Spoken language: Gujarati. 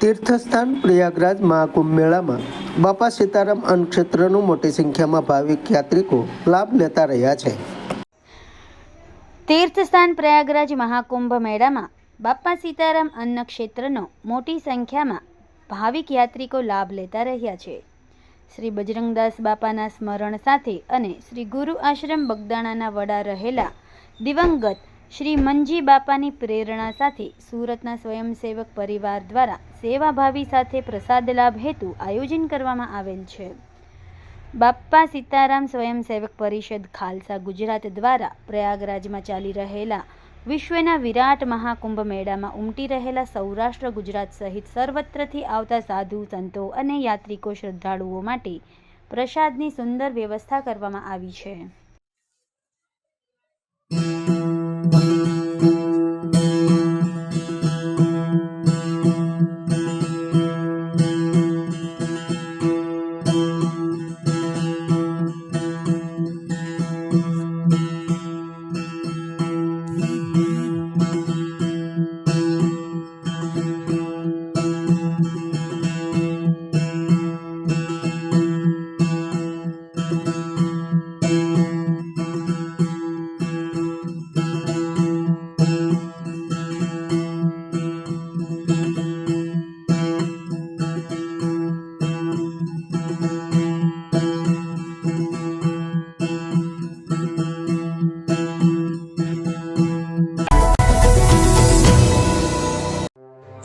તીર્થસ્થાન પ્રયાગરાજ મહાકુંભ મેળામાં બાપા સીતારામ અન્નક્ષેત્રનું મોટી સંખ્યામાં ભાવિક યાત્રિકો લાભ લેતા રહ્યા છે. તીર્થસ્થાન પ્રયાગરાજ મહાકુંભ મેળામાં બાપા સીતારામ અન્ન ક્ષેત્રનો મોટી સંખ્યામાં ભાવિક યાત્રિકો લાભ લેતા રહ્યા છે. શ્રી બજરંગદાસ બાપાના સ્મરણ સાથે અને શ્રી ગુરુ આશ્રમ બગદાણાના વડા રહેલા દિવંગત શ્રી મનજી બાપાની પ્રેરણા સાથે સુરતના સ્વયંસેવક પરિવાર દ્વારા સેવાભાવી સાથે પ્રસાદ લાભ હેતુ આયોજન કરવામાં આવેલ છે. બાપ્પા સીતારામ સ્વયંસેવક પરિષદ ખાલસા ગુજરાત દ્વારા પ્રયાગરાજમાં ચાલી રહેલા વિશ્વના વિરાટ મહાકુંભ મેળામાં ઉમટી રહેલા સૌરાષ્ટ્ર ગુજરાત સહિત સર્વત્રથી આવતા સાધુ, સંતો અને યાત્રિકો શ્રદ્ધાળુઓ માટે પ્રસાદની સુંદર વ્યવસ્થા કરવામાં આવી છે.